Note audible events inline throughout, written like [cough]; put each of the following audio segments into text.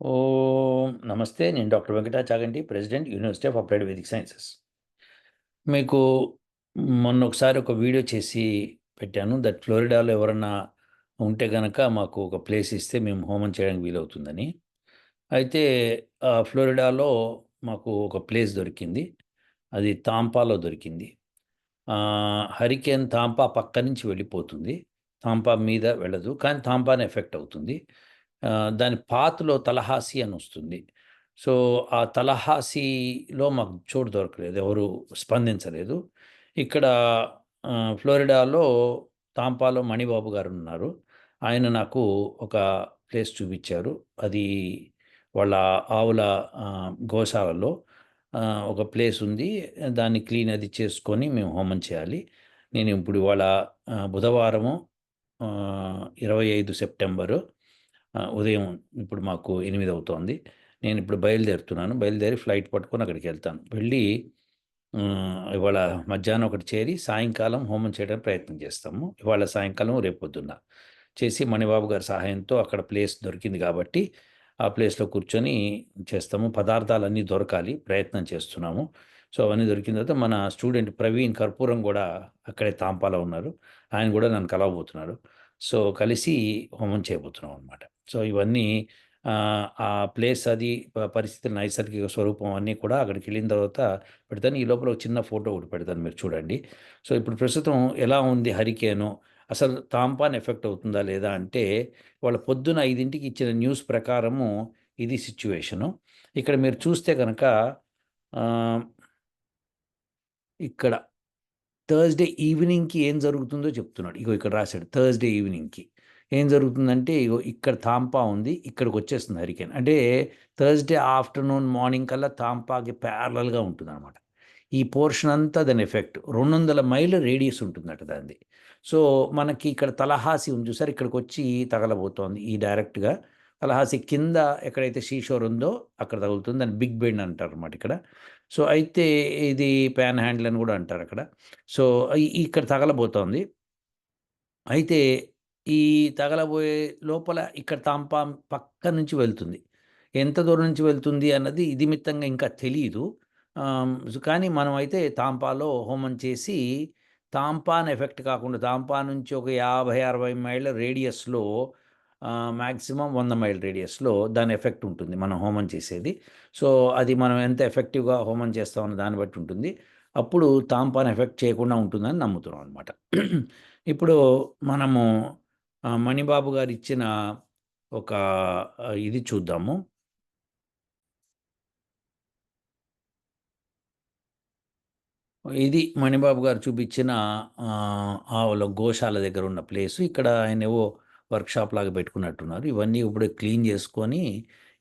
ఓం నమస్తే నేను doctor Venkata Chaganti president university of applied Vedic sciences. మీకు మొన్న ఒకసారి ఒక వీడియో చేసి పెట్టాను. దట్ ఫ్లోరిడాలో ఎవరన్నా ఉంటే కనుక మాకు ఒక ప్లేస్ ఇస్తే మేము హోమం చేయడానికి వీలవుతుందని. అయితే ఆ ఫ్లోరిడాలో మాకు ఒక ప్లేస్ దొరికింది. అది తాంపాలో దొరికింది. హరికేన్ తాంపా పక్క నుంచి వెళ్ళిపోతుంది. తాంపా మీద వెళ్ళదు. కానీ తాంపాని ఎఫెక్ట్ అవుతుంది. దాని పాత్లో తలహాసి అని వస్తుంది. సో ఆ తలహాసిలో మాకు చోటు దొరకలేదు ఎవరు స్పందించలేదు. ఇక్కడ ఫ్లోరిడాలో తాంపాలో మణిబాబు గారు ఉన్నారు. ఆయన నాకు ఒక ప్లేస్ చూపించారు. అది వాళ్ళ ఆవుల గోశాలలో ఒక ప్లేస్ ఉంది. దాన్ని క్లీన్ అది చేసుకొని మేము హోమం చేయాలి. నేను ఇప్పుడు ఇవాళ బుధవారము ఇరవై ఐదు సెప్టెంబరు ఉదయం ఇప్పుడు మాకు ఎనిమిది అవుతోంది. నేను ఇప్పుడు బయలుదేరుతున్నాను. బయలుదేరి ఫ్లైట్ పట్టుకొని అక్కడికి వెళ్తాను. వెళ్ళి ఇవాళ మధ్యాహ్నం ఒకటి చేరి సాయంకాలం హోమం చేయడానికి ప్రయత్నం చేస్తాము. ఇవాళ సాయంకాలం రేపు పొద్దున్న చేసి మణిబాబు గారి సహాయంతో అక్కడ ప్లేస్ దొరికింది కాబట్టి ఆ ప్లేస్లో కూర్చొని చేస్తాము. పదార్థాలు అన్నీ దొరకాలి. ప్రయత్నం చేస్తున్నాము. సో అవన్నీ దొరికిన తర్వాత మన స్టూడెంట్ ప్రవీణ్ కర్పూరం కూడా అక్కడే తాంపాలో ఉన్నారు. ఆయన కూడా నన్ను కలవబోతున్నారు. సో కలిసి హోమం చేయబోతున్నాం అనమాట సో ఇవన్నీ ఆ, ప్లేస్ అది పరిస్థితి పరిస్థితుల నైసర్గిక స్వరూపం అన్నీ కూడా అక్కడికి వెళ్ళిన తర్వాత పెడతాను. ఈ లోపల ఒక చిన్న ఫోటో ఒకటి పెడతాను మీరు చూడండి. సో ఇప్పుడు ప్రస్తుతం ఎలా ఉంది హరికేను? అసలు తాంపాన్ ఎఫెక్ట్ అవుతుందా లేదా అంటే వాళ్ళ పొద్దున ఐదింటికి ఇచ్చిన న్యూస్ ప్రకారము ఇది సిచ్యువేషను. ఇక్కడ మీరు చూస్తే కనుక ఇక్కడ థర్స్డే ఈవినింగ్కి ఏం జరుగుతుందో చెప్తున్నాడు. ఇగో ఇక్కడ రాశాడు థర్స్డే ఈవినింగ్కి. ఏం జరుగుతుందంటే ఇగో ఇక్కడ తాంపా ఉంది ఇక్కడికి వచ్చేస్తుంది హరికేన్. అంటే థర్స్డే ఆఫ్టర్నూన్ మార్నింగ్ కల్లా తాంపాకి ప్యారలల్గా ఉంటుంది అనమాట ఈ పోర్షన్ అంతా దాని ఎఫెక్ట్. రెండు వందల మైళ్ళ రేడియస్ ఉంటుందట దాన్ని సో మనకి ఇక్కడ తలహాసి ఉంది చూసారు ఇక్కడికి వచ్చి తగలబోతోంది. ఈ డైరెక్ట్గా తలహాసి కింద ఎక్కడైతే షీషోర్ ఉందో అక్కడ తగులుతుంది. దాన్ని బిగ్ బెండ్ అంటారు అనమాట ఇక్కడ. సో అయితే ఇది ప్యాన్ హ్యాండిల్ అని కూడా అంటారు అక్కడ. సో ఇక్కడ తగలబోతోంది. అయితే ఈ తగలబోయే లోపల ఇక్కడ తాంపా పక్క నుంచి వెళ్తుంది. ఎంత దూరం నుంచి వెళ్తుంది అన్నది ఇది మిత్తంగా ఇంకా తెలియదు కానీ మనం అయితే తాంపాలో హోమం చేసి తాంపాన్ ఎఫెక్ట్ కాకుండా తాంపా నుంచి ఒక యాభై అరవై మైళ్ళ రేడియస్లో మ్యాక్సిమం వంద మైల్ రేడియస్లో దాని ఎఫెక్ట్ ఉంటుంది మనం హోమం చేసేది. సో అది మనం ఎంత ఎఫెక్టివ్గా హోమం చేస్తామన్న దాన్ని బట్టి ఉంటుంది. అప్పుడు తాంపాన్ ఎఫెక్ట్ చేయకుండా ఉంటుందని నమ్ముతున్నాం అనమాట [clears throat] ఇప్పుడు మనము మణిబాబు గారు ఇచ్చిన ఒక ఇది చూద్దాము. ఇది మణిబాబు గారు చూపించిన ఆ, ఆవుల గోశాల దగ్గర ఉన్న ప్లేస్. ఇక్కడ ఆయన ఏవో వర్క్షాప్ లాగా పెట్టుకున్నట్టున్నారు. ఇవన్నీ ఇప్పుడు క్లీన్ చేసుకొని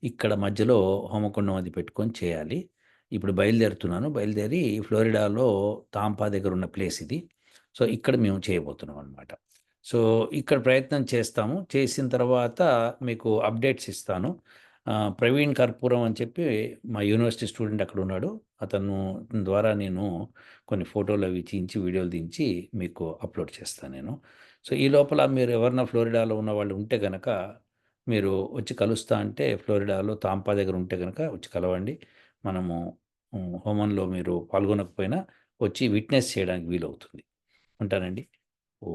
ఇక్కడ మధ్యలో హోమకుండం అది పెట్టుకొని చేయాలి. ఇప్పుడు బయలుదేరుతున్నాను. బయలుదేరి ఫ్లోరిడాలో తాంపా దగ్గర ఉన్న ప్లేస్ ఇది. సో ఇక్కడ మేము చేయబోతున్నాం అనమాట సో ఇక్కడ ప్రయత్నం చేస్తాము. చేసిన తర్వాత మీకు అప్డేట్స్ ఇస్తాను. ప్రవీణ్ కర్పూరం అని చెప్పి మా యూనివర్సిటీ స్టూడెంట్ అక్కడ ఉన్నాడు. అతను ద్వారా నేను కొన్ని ఫోటోలు అవి తీయించి వీడియోలు దించి మీకు అప్లోడ్ చేస్తాను నేను. సో ఈ లోపల మీరు ఎవరన్నా ఫ్లోరిడాలో ఉన్న వాళ్ళు ఉంటే కనుక మీరు వచ్చి కలుస్తా అంటే ఫ్లోరిడాలో తాంపా దగ్గర ఉంటే కనుక వచ్చి కలవండి. మనము హోమంలో మీరు పాల్గొనకపోయినా వచ్చి విట్నెస్ చేయడానికి వీలవుతుంది. ఉంటానండి? ఓ